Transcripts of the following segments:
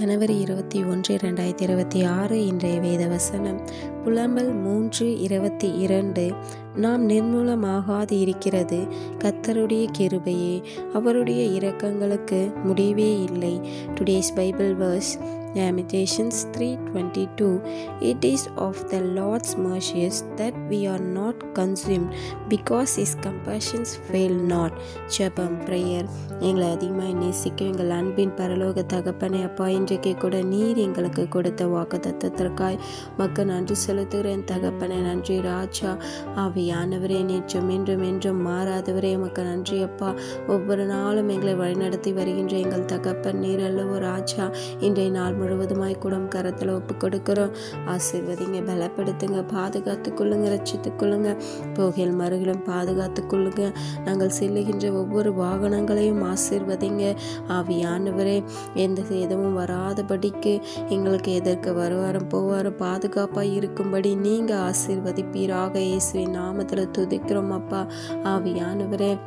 ஜனவரி இருபத்தி ஒன்று ரெண்டாயிரத்தி இருபத்தி ஆறு இன்றைய வேத வசனம். புலம்பல் மூன்று இருபத்தி இரண்டு. நாம் நிர்மூலமாகாது இருக்கிறது. கத்தருடைய கிருபையே அவருடைய இரக்கங்களுக்கு முடிவே இல்லை. Today's Bible verse Lamentations 3:22 It is of the Lord's mercies that we are not consumed because his compassions fail not. ஜெபம் பிரேயர் எங்களை அதிகமாக நேசிக்கும் எங்கள் அன்பின் பரலோக தகப்பனை அப்பா இன்றைக்கு கூட நீர் எங்களுக்கு கொடுத்த வாக்கு தத்தத்திற்காய் மக்கள் நன்றி செலுத்துகிறேன். தகப்பனை நன்றி ராஜா ஆவியானவரே நேற்றும் இன்றும் என்றும் மாறாதவரே எமக்கு நன்றி அப்பா ஒவ்வொரு நாளும் எங்களை வழிநடத்தி வருகின்ற எங்கள் தகப்பன் நீர் அல்லவோ ராஜா இன்றைய நாள் முழுவதுமாய் குடம் கரத்தில் ஒப்பு கொடுக்கிறோம் ஆசீர்வதிங்க பலப்படுத்துங்க பாதுகாத்து கொள்ளுங்க ரட்சித்து கொள்ளுங்க போகையில் மறுகளும் பாதுகாத்து கொள்ளுங்க நாங்கள் செல்லுகின்ற ஒவ்வொரு வாகனங்களையும் ஆசீர்வதிங்க ஆவியானவரே எந்த சேதமும் வராதபடிக்கு எங்களுக்கு எதற்கு வருவாரும் போவாரும் பாதுகாப்பாக இருக்கும்படி நீங்கள் ஆசீர்வதிப்பீராக இயேசுவின் நாமத்தில் துதிக்கிறோம் அப்பா. ஆவியானவரே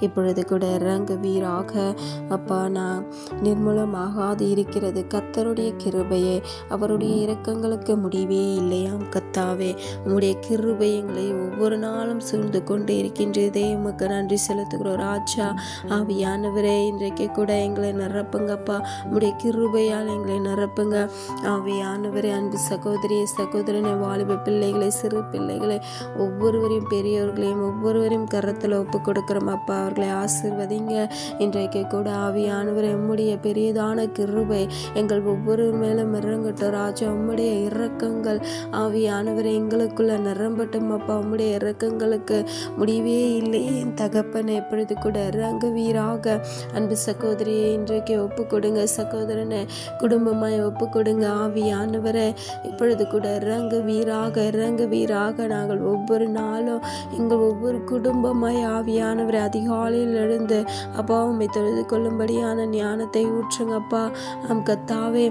இப்பொழுது கூட இறங்குவீராக அப்பா நான் நிர்மூலமாகாது இருக்கிறது. கத்தருடைய கிருபையே அவருடைய இரக்கங்களுக்கு முடிவே இல்லையாம் கத்தாவே உங்களுடைய கிருபை எங்களை ஒவ்வொரு நாளும் சூழ்ந்து கொண்டு இருக்கின்றதே. உமக்கு நன்றி செலுத்துகிறோம் ராஜா. ஆவியானவரே இன்றைக்கு கூட எங்களை நிரப்புங்கப்பா உம்முடைய கிருபையால் எங்களை நிரப்புங்க. ஆவியானவரே அன்பு சகோதரிய சகோதரனை வாலிப பிள்ளைகளை சிறு பிள்ளைகளை ஒவ்வொருவரையும் பெரியவர்களையும் ஒவ்வொருவரையும் கரத்தில் ஒப்பு கொடுக்குறோம் அப்பா. அவர்களை ஆசிர்வதிங்க. இன்றைக்கு கூட ஆவியானவர் எம்முடைய பெரியதான கிருபை எங்கள் ஒவ்வொரு மேலும் இறங்கட்டும். ராஜா உம்முடைய இறக்கங்கள் ஆவியானவர் எங்களுக்குள்ள நிரம்பட்டும் அப்பா. உம்முடைய இறக்கங்களுக்கு முடிவே இல்லை. என் தகப்பனை எப்பொழுது கூட இறங்குவீராக. அன்பு சகோதரியை இன்றைக்கு ஒப்பு கொடுங்க சகோதரனை குடும்பமாய் ஒப்பு கொடுங்க ஆவியானவரை இப்பொழுது கூட இறங்குவீராக. இறங்குவீராக. நாங்கள் ஒவ்வொரு நாளும் எங்கள் ஒவ்வொரு குடும்பமாய் ஆவியானவரை காலையில் எழுந்து அப்பா உம்மை தொழுது கொள்ளும்படியான ஞானத்தை ஊற்றுங்கப்பா. நம் கத்தாவே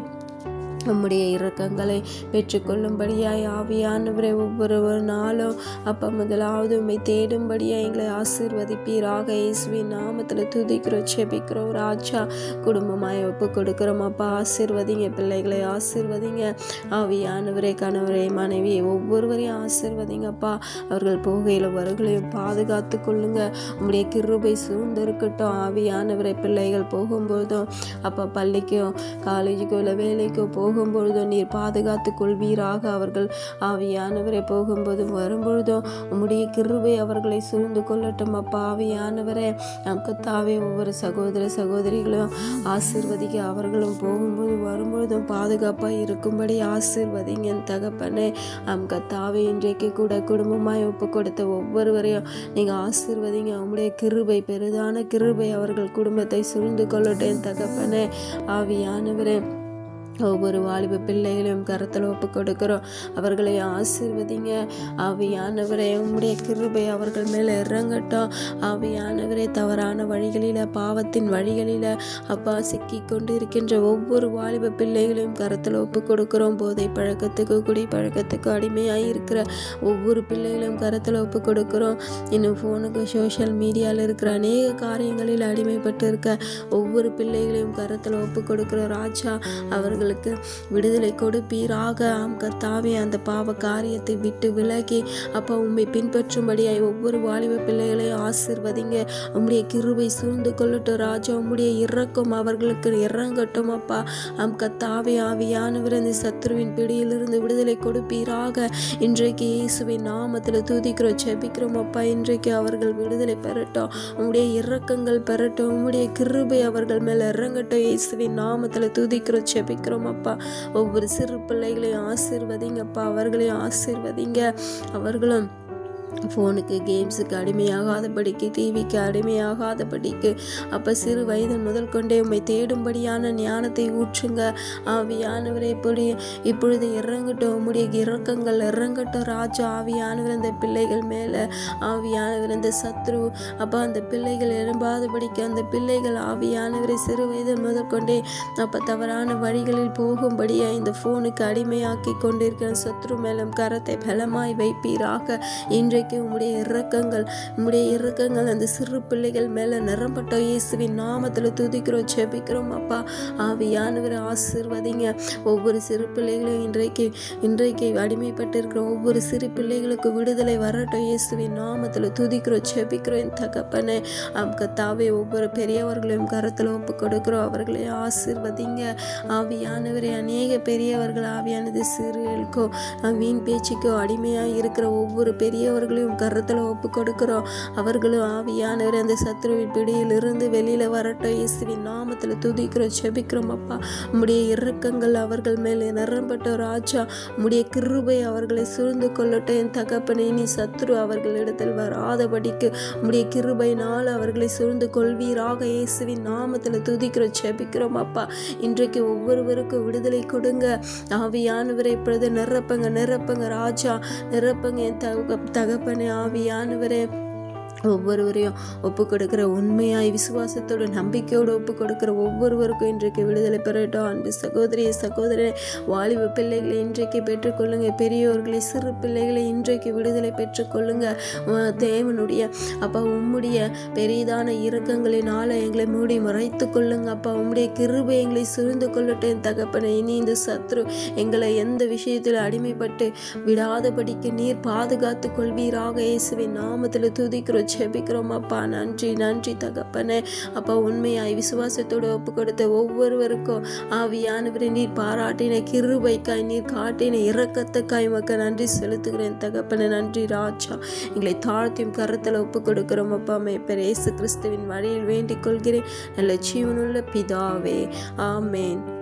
நம்முடைய இரக்கங்களை பெற்றுக்கொள்ளும்படியாய் ஆவியானவரை ஒவ்வொரு ஒரு நாளும் அப்பா முதலாவது உண்மை தேடும்படியாக எங்களை ஆசீர்வதிப்பீராக. இயேசுவின் நாமத்தில் துதிக்கிறோம் செபிக்கிறோம் ராஜா குடும்பமாய் ஒப்பு கொடுக்குறோம் அப்பா ஆசீர்வதிங்க பிள்ளைகளை ஆசீர்வதிங்க. ஆவியானவரே கணவரே மனைவி ஒவ்வொருவரையும் ஆசீர்வதிங்கப்பா அவர்கள் போகையில் வருகளையும் பாதுகாத்து கொள்ளுங்க. நம்முடைய கிருபை சூழ்ந்திருக்கட்டும் ஆவியானவரை பிள்ளைகள் போகும்போதும் அப்பா பள்ளிக்கும் காலேஜுக்கோ இல்லை வேலைக்கோ போகும்பொழுதும் நீர் பாதுகாத்து கொள்வீராக அவர்கள். ஆவியானவரை போகும்போதும் வரும்பொழுதும் உம்முடைய கிருபை அவர்களை சூழ்ந்து கொள்ளட்டும் அப்பா. ஆவியானவரே நம் கத்தாவே ஒவ்வொரு சகோதர சகோதரிகளும் ஆசிர்வதிக்க அவர்களும் போகும்போது வரும்பொழுதும் பாதுகாப்பாக இருக்கும்படி ஆசிர்வதிங்க. தகப்பனே நம் கத்தாவே இன்றைக்கு கூட குடும்பமாய் ஒப்பு கொடுத்த ஒவ்வொருவரையும் நீங்கள் ஆசீர்வதிங்க. அவங்களுடைய கிருபை பெரிதான கிருபை அவர்கள் குடும்பத்தை சூழ்ந்து கொள்ளட்டேன் தகப்பனே. ஆவியானவரே ஒவ்வொரு வாலிப பிள்ளைகளையும் கருத்தில் ஒப்பு கொடுக்கிறோம். அவர்களை ஆசீர்வதிங்க. ஆவியானவரே உம்முடைய கிருபை அவர்கள் மேலே இறங்கட்டும். ஆவியானவரே தவறான வழிகளில் பாவத்தின் வழிகளில் அப்பா சிக்கி கொண்டு இருக்கின்ற ஒவ்வொரு வாலிப பிள்ளைகளையும் கருத்தில் ஒப்பு கொடுக்கிறோம். போதை பழக்கத்துக்கு குடி பழக்கத்துக்கு அடிமையாக இருக்கிற ஒவ்வொரு பிள்ளைகளையும் கருத்தில் ஒப்பு கொடுக்கிறோம். இன்னும் ஃபோனுக்கு சோஷியல் மீடியாவில் இருக்கிற அநேக காரியங்களில் அடிமைப்பட்டு இருக்க ஒவ்வொரு பிள்ளைகளையும் கருத்தில் ஒப்பு கொடுக்குறோம் ராஜா அவர்கள் அவர்களுக்கு விடுதலை கொடுப்பீராக ஆம் கர்த்தாவே அந்த பாவ காரியத்தை விட்டு விலகி அப்பா உண்மை பின்பற்றும்படியாய் ஒவ்வொரு வாலிப பிள்ளைகளையும் ஆசிர்வதிங்க. உம்முடைய கிருவை சூழ்ந்து கொள்ளட்டும் ராஜா. உம்முடைய இறக்கம் அவர்களுக்கு இறங்கட்டும் அப்பா. ஆம் கத்தாவே ஆவியானவர் அந்த சத்ருவின் பிடியிலிருந்து விடுதலை கொடுப்பீராக இன்றைக்கு இயேசுவின் நாமத்தில் தூதிக்கிறோம் செபிக்கிறோம் அப்பா. இன்றைக்கு அவர்கள் விடுதலை பெறட்டும். உங்களுடைய இறக்கங்கள் பெறட்டும். உங்களுடைய கிருபை அவர்கள் மேலே இறங்கட்டும் இயேசுவின் நாமத்தில் தூதிக்கிறோம் செபிக்கிறோம் ஸ்தோத்திரம் அப்பா ஒவ்வொரு சிறு பிள்ளைகளையும் ஆசிர்வதிங்கப்பா. அவர்களையும் ஆசீர்வதிங்க. அவர்களும் ஃபோனுக்கு கேம்ஸுக்கு அடிமையாகாதபடிக்கு டிவிக்கு அடிமையாகாதபடிக்கு அப்போ சிறு வயது முதல் கொண்டே உண்மை தேடும்படியான ஞானத்தை ஊற்றுங்க. ஆவியானவரை இப்படி இப்பொழுது இறங்கட்டும். உம்முடைய இறக்கங்கள் இறங்கட்டும். ராஜா ஆவியானவர் அந்த பிள்ளைகள் மேலே ஆவியானவர் அந்த சத்ரு. அப்போ அந்த பிள்ளைகள் எழும்பாதபடிக்கு அந்த பிள்ளைகள் ஆவியானவரை சிறு வயது முதல் கொண்டே அப்போ தவறான வழிகளில் போகும்படியாக இந்த ஃபோனுக்கு அடிமையாக்கி கொண்டிருக்கிற சத்ரு மேலும் கரத்தை பலமாய் வைப்பீராக. இன்று இன்றைக்கு உங்களுடைய இறக்கங்கள் உங்களுடைய இறக்கங்கள் அந்த சிறு பிள்ளைகள் மேலே நிரம்பட்ட இயேசுவின் நாமத்தில் துதிக்கிறோம் செபிக்கிறோம் அப்பா. ஆவியானவர் ஆசிர்வதிங்க. ஒவ்வொரு சிறு பிள்ளைகளையும் இன்றைக்கு இன்றைக்கு அடிமைப்பட்டிருக்கிற ஒவ்வொரு சிறு பிள்ளைகளுக்கு விடுதலை வரட்டும். இயேசுவின் நாமத்தில் துதிக்கிறோம் செபிக்கிறோம் என் தகப்பனே கத்தாவே ஒவ்வொரு பெரியவர்களையும் கருத்தில் ஒப்பு கொடுக்கிறோம். அவர்களை ஆசிர்வதிங்க. ஆவியானவரை அநேக பெரியவர்கள் ஆவியானது சிறுகளுக்கோ வீண் பேச்சுக்கோ அடிமையாக இருக்கிற ஒவ்வொரு அவர்களையும் கருத்தில் ஒப்பு கொடுக்கிறோம். அவர்களும் ஆவியானவர் அந்த சத்ருவின் பிடியிலிருந்து வெளியில் வரட்டும். இயேசுவின் நாமத்தில் துதிக்கிறோம் செபிக்கிறோம் அப்பா. உம்முடைய இறக்கங்கள் அவர்கள் மேலே நிரம்பட்ட ராஜா. உம்முடைய கிருபை அவர்களை சூழ்ந்து கொள்ளட்டும். என் தகப்பனை நீ சத்ரு அவர்களிடத்தில் வராதபடிக்கு உம்முடைய கிருபையினால் அவர்களை சூழ்ந்து கொள்வீராக. இயேசுவின் நாமத்தில் துதிக்கிறோம் செபிக்கிறோம் அப்பா. இன்றைக்கு ஒவ்வொருவருக்கும் விடுதலை கொடுங்க. ஆவியானவரை இப்பொழுது நிரப்பங்க நிரப்பங்க ராஜா. நிரப்பங்க என் தக தகப்பனே ஆவியானவரே. ஒவ்வொருவரையும் ஒப்பு கொடுக்கிற உண்மையாய் விசுவாசத்தோட நம்பிக்கையோடு ஒப்பு கொடுக்கிற ஒவ்வொருவருக்கும் இன்றைக்கு விடுதலை பெறட்டும். அன்பு சகோதரி சகோதரனை வாலிப பிள்ளைகளை இன்றைக்கு பெற்றுக்கொள்ளுங்க பெரியோர்களை சிறு பிள்ளைகளை இன்றைக்கு விடுதலை பெற்றுக்கொள்ளுங்க தேவனுடைய அப்பா உம்முடைய பெரிதான இறக்கங்களினால எங்களை மூடி மறைத்து கொள்ளுங்க அப்பா உம்முடைய கிருபை எங்களை சுருந்து கொள்ளட்டும். தகப்பனை இனி இந்த சத்ரு எங்களை எந்த விஷயத்தில் அடிமைப்பட்டு விடாதபடிக்கு நீர் பாதுகாத்து கொள்வீராக. இயேசுவின் நாமத்தில் துதிக்கிறோம். செபிக்கிறோமப்பா. நன்றி நன்றி தகப்பனே. அப்பா உண்மையாய் விசுவாசத்தோடு ஒப்பு கொடுத்த ஒவ்வொருவருக்கும் ஆவியானவரை நீர் பாராட்டின கிருபைக்காய் நீர் காட்டின இறக்கத்துக்காய் மக்கள் நன்றி செலுத்துகிறேன் தகப்பனே. நன்றி ராஜா. எங்களை தாழ்த்தியும் கருத்தில் ஒப்பு கொடுக்கிறோம் அப்பா மேப்பர் இயேசு கிறிஸ்துவின் வழியில் வேண்டிக் கொள்கிறேன். நல்ல ஜீவனுள்ள பிதாவே. ஆமேன்.